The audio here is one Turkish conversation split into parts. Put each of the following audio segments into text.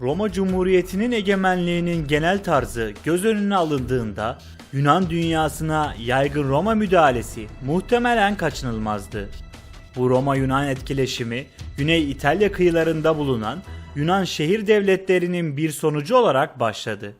Roma Cumhuriyeti'nin egemenliğinin genel tarzı göz önüne alındığında Yunan dünyasına yaygın Roma müdahalesi muhtemelen kaçınılmazdı. Bu Roma-Yunan etkileşimi Güney İtalya kıyılarında bulunan Yunan şehir devletlerinin bir sonucu olarak başladı.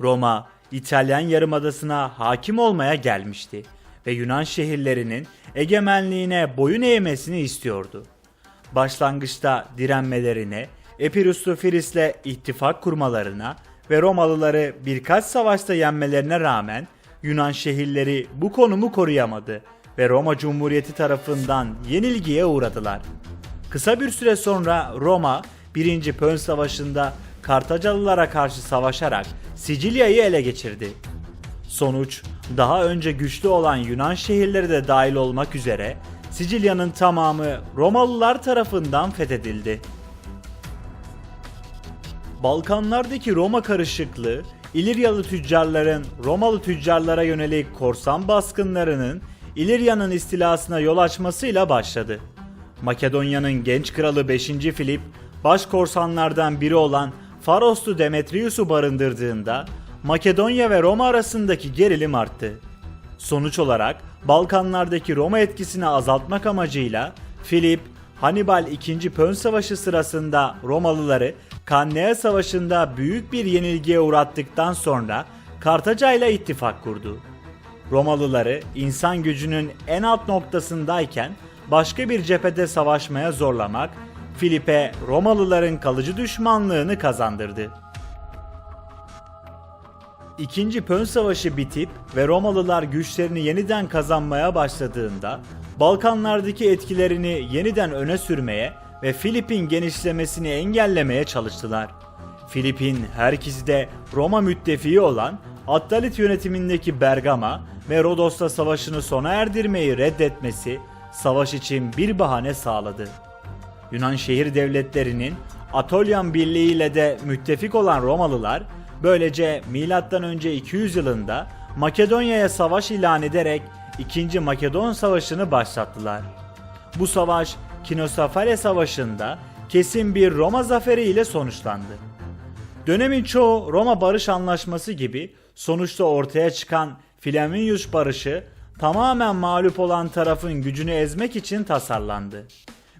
Roma, İtalyan yarımadasına hakim olmaya gelmişti ve Yunan şehirlerinin egemenliğine boyun eğmesini istiyordu. Başlangıçta direnmelerine, Epiruslu Firis'le ittifak kurmalarına ve Romalıları birkaç savaşta yenmelerine rağmen Yunan şehirleri bu konumu koruyamadı ve Roma Cumhuriyeti tarafından yenilgiye uğradılar. Kısa bir süre sonra Roma 1. Pön Savaşı'nda Kartacalılara karşı savaşarak Sicilya'yı ele geçirdi. Sonuç daha önce güçlü olan Yunan şehirleri de dahil olmak üzere Sicilya'nın tamamı Romalılar tarafından fethedildi. Balkanlardaki Roma karışıklığı, İliryalı tüccarların Romalı tüccarlara yönelik korsan baskınlarının İlirya'nın istilasına yol açmasıyla başladı. Makedonya'nın genç kralı 5. Filip, baş korsanlardan biri olan Faroslu Demetrius'u barındırdığında Makedonya ve Roma arasındaki gerilim arttı. Sonuç olarak Balkanlardaki Roma etkisini azaltmak amacıyla Filip, Hannibal 2. Pön Savaşı sırasında Romalıları Cannae Savaşı'nda büyük bir yenilgiye uğrattıktan sonra Kartaca ile ittifak kurdu. Romalıları insan gücünün en alt noktasındayken başka bir cephede savaşmaya zorlamak Filip'e Romalıların kalıcı düşmanlığını kazandırdı. İkinci Pön Savaşı bitip ve Romalılar güçlerini yeniden kazanmaya başladığında Balkanlardaki etkilerini yeniden öne sürmeye ve Filip'in genişlemesini engellemeye çalıştılar. Filip'in herkesi de Roma müttefiği olan Attalit yönetimindeki Bergama ve Rodos'ta savaşını sona erdirmeyi reddetmesi savaş için bir bahane sağladı. Yunan şehir devletlerinin Atolyan Birliği ile de müttefik olan Romalılar böylece M.Ö. 200 yılında Makedonya'ya savaş ilan ederek 2. Makedon Savaşı'nı başlattılar. Bu savaş Kinosafale Savaşı'nda kesin bir Roma zaferi ile sonuçlandı. Dönemin çoğu Roma Barış Anlaşması gibi sonuçta ortaya çıkan Flaminius Barışı tamamen mağlup olan tarafın gücünü ezmek için tasarlandı.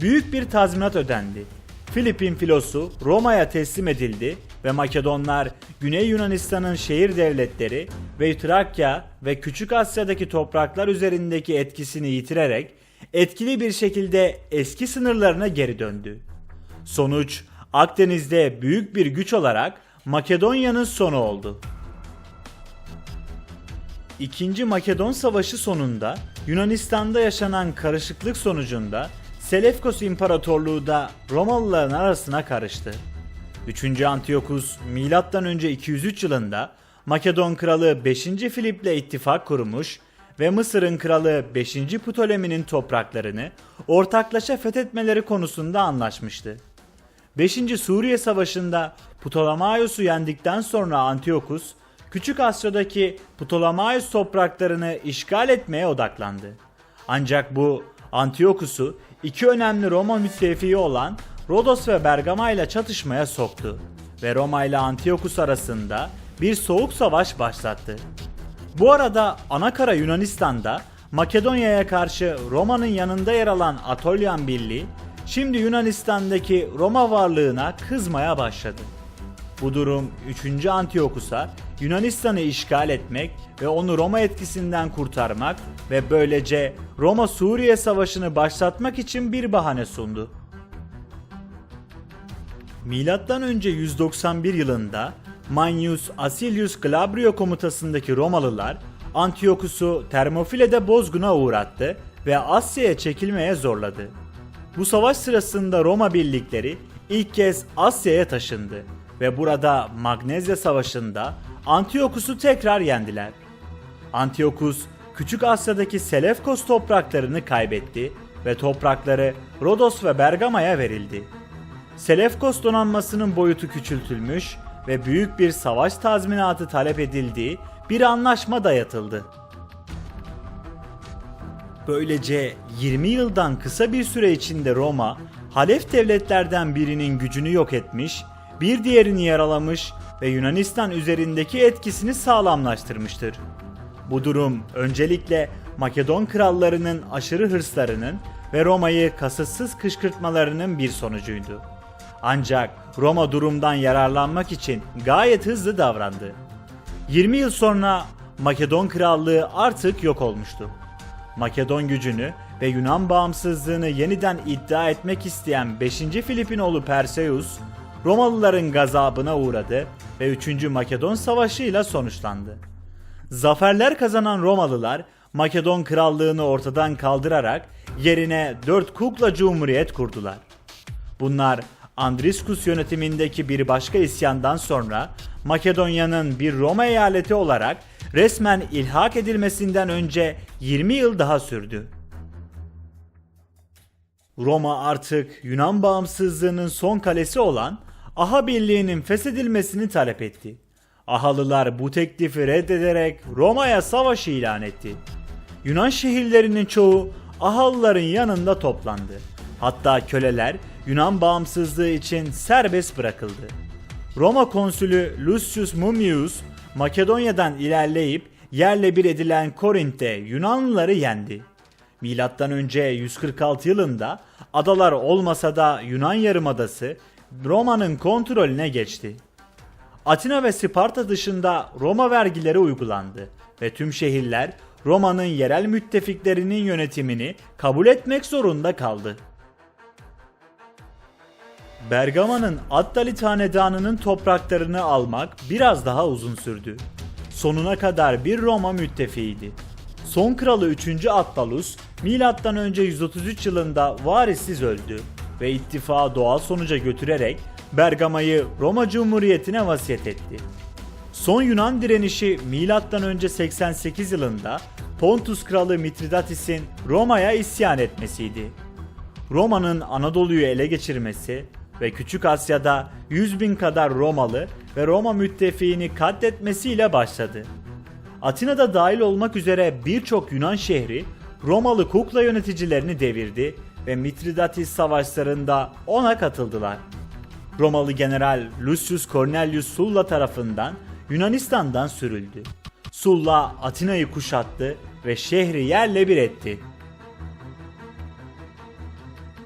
Büyük bir tazminat ödendi. Filipin filosu Roma'ya teslim edildi ve Makedonlar Güney Yunanistan'ın şehir devletleri ve Trakya ve Küçük Asya'daki topraklar üzerindeki etkisini yitirerek etkili bir şekilde eski sınırlarına geri döndü. Sonuç Akdeniz'de büyük bir güç olarak Makedonya'nın sonu oldu. İkinci Makedon Savaşı sonunda Yunanistan'da yaşanan karışıklık sonucunda Selefkos İmparatorluğu da Romalıların arasına karıştı. 3. Antiochus M.Ö. 203 yılında Makedon kralı 5. Filip'le ittifak kurmuş ve Mısır'ın kralı 5. Ptolemy'nin topraklarını ortaklaşa fethetmeleri konusunda anlaşmıştı. 5. Suriye Savaşı'nda Ptolemaios'u yendikten sonra Antiochus, Küçük Asya'daki Ptolemaios topraklarını işgal etmeye odaklandı. Ancak bu Antiochus'u iki önemli Roma müttefiği olan Rodos ve Bergama ile çatışmaya soktu ve Roma ile Antiochus arasında bir soğuk savaş başlattı. Bu arada Anakara Yunanistan'da Makedonya'ya karşı Roma'nın yanında yer alan Atolyan Birliği şimdi Yunanistan'daki Roma varlığına kızmaya başladı. Bu durum 3. Antiokus'a Yunanistan'ı işgal etmek ve onu Roma etkisinden kurtarmak ve böylece Roma-Suriye Savaşı'nı başlatmak için bir bahane sundu. Milattan önce 191 yılında Manius Acilius Glabrio komutasındaki Romalılar Antiokus'u Termofile'de bozguna uğrattı ve Asya'ya çekilmeye zorladı. Bu savaş sırasında Roma birlikleri ilk kez Asya'ya taşındı ve burada Magnezya Savaşı'nda Antiokus'u tekrar yendiler. Antiokus, Küçük Asya'daki Selefkos topraklarını kaybetti ve toprakları Rodos ve Bergama'ya verildi. Selefkos donanmasının boyutu küçültülmüş ve büyük bir savaş tazminatı talep edildiği bir anlaşma dayatıldı. Böylece 20 yıldan kısa bir süre içinde Roma, Halef devletlerden birinin gücünü yok etmiş, bir diğerini yaralamış ve Yunanistan üzerindeki etkisini sağlamlaştırmıştır. Bu durum öncelikle Makedon krallarının aşırı hırslarının ve Roma'yı kasıtsız kışkırtmalarının bir sonucuydu. Ancak Roma durumdan yararlanmak için gayet hızlı davrandı. 20 yıl sonra Makedon krallığı artık yok olmuştu. Makedon gücünü ve Yunan bağımsızlığını yeniden iddia etmek isteyen 5. Filip'in oğlu Perseus, Romalıların gazabına uğradı ve 3. Makedon Savaşı ile sonuçlandı. Zaferler kazanan Romalılar Makedon krallığını ortadan kaldırarak yerine 4 kukla cumhuriyet kurdular. Bunlar Andriskus yönetimindeki bir başka isyandan sonra Makedonya'nın bir Roma eyaleti olarak resmen ilhak edilmesinden önce 20 yıl daha sürdü. Roma artık Yunan bağımsızlığının son kalesi olan Aha Birliği'nin feshedilmesini talep etti. Ahalılar bu teklifi reddederek Roma'ya savaş ilan etti. Yunan şehirlerinin çoğu Ahalıların yanında toplandı. Hatta köleler Yunan bağımsızlığı için serbest bırakıldı. Roma konsülü Lucius Mummius Makedonya'dan ilerleyip yerle bir edilen Korint'te Yunanlıları yendi. Milattan önce 146 yılında adalar olmasa da Yunan Yarımadası Roma'nın kontrolüne geçti. Atina ve Sparta dışında Roma vergileri uygulandı ve tüm şehirler Roma'nın yerel müttefiklerinin yönetimini kabul etmek zorunda kaldı. Bergama'nın Attalid Hanedanı'nın topraklarını almak biraz daha uzun sürdü. Sonuna kadar bir Roma müttefiğiydi. Son kralı 3. Attalus, M.Ö. 133 yılında varisiz öldü ve ittifağı doğal sonuca götürerek Bergama'yı Roma Cumhuriyeti'ne vasiyet etti. Son Yunan direnişi M.Ö. 88 yılında Pontus kralı Mitridatis'in Roma'ya isyan etmesiydi. Roma'nın Anadolu'yu ele geçirmesi ve Küçük Asya'da 100 bin kadar Romalı ve Roma müttefiğini katletmesiyle başladı. Atina'da dahil olmak üzere birçok Yunan şehri Romalı kukla yöneticilerini devirdi ve Mitridatis savaşlarında ona katıldılar. Romalı general Lucius Cornelius Sulla tarafından Yunanistan'dan sürüldü. Sulla Atina'yı kuşattı ve şehri yerle bir etti.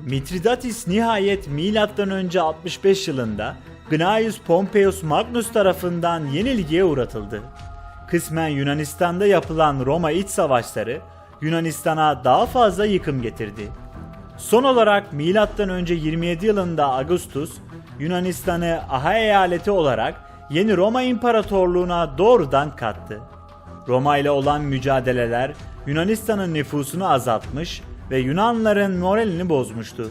Mitridatis nihayet M.Ö. 65 yılında Gnaeus Pompeius Magnus tarafından yenilgiye uğratıldı. Kısmen Yunanistan'da yapılan Roma iç savaşları Yunanistan'a daha fazla yıkım getirdi. Son olarak M.Ö. 27 yılında Augustus Yunanistan'ı Aha eyaleti olarak yeni Roma İmparatorluğu'na doğrudan kattı. Roma ile olan mücadeleler Yunanistan'ın nüfusunu azaltmış ve Yunanların moralini bozmuştu.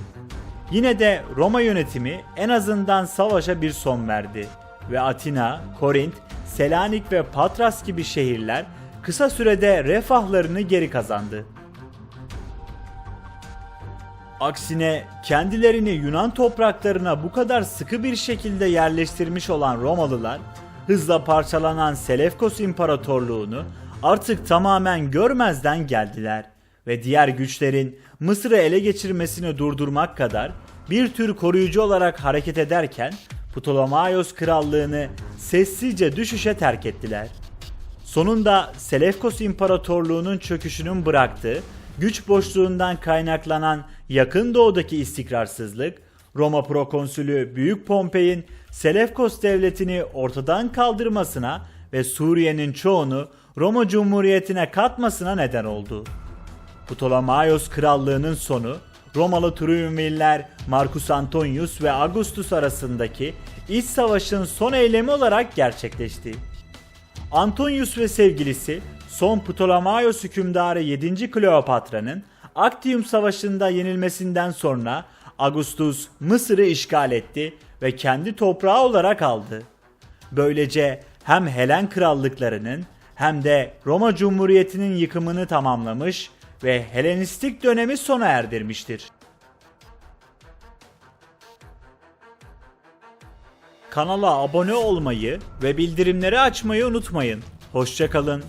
Yine de Roma yönetimi en azından savaşa bir son verdi ve Atina, Korint, Selanik ve Patras gibi şehirler kısa sürede refahlarını geri kazandı. Aksine kendilerini Yunan topraklarına bu kadar sıkı bir şekilde yerleştirmiş olan Romalılar hızla parçalanan Selefkos İmparatorluğunu artık tamamen görmezden geldiler ve diğer güçlerin Mısır'ı ele geçirmesini durdurmak kadar bir tür koruyucu olarak hareket ederken Ptolemaios krallığını sessizce düşüşe terk ettiler. Sonunda Selefkos İmparatorluğu'nun çöküşünün bıraktığı güç boşluğundan kaynaklanan yakın doğudaki istikrarsızlık, Roma prokonsülü Büyük Pompey'in Selefkos devletini ortadan kaldırmasına ve Suriye'nin çoğunu Roma Cumhuriyeti'ne katmasına neden oldu. Ptolemaios krallığının sonu Romalı Triumvirler Marcus Antonius ve Augustus arasındaki iç savaşın son eylemi olarak gerçekleşti. Antonius ve sevgilisi son Ptolemaios hükümdarı 7. Kleopatra'nın Actium Savaşı'nda yenilmesinden sonra Augustus Mısır'ı işgal etti ve kendi toprağı olarak aldı. Böylece hem Helen krallıklarının hem de Roma Cumhuriyeti'nin yıkımını tamamlamış ve Helenistik dönemi sona erdirmiştir. Kanala abone olmayı ve bildirimleri açmayı unutmayın. Hoşçakalın.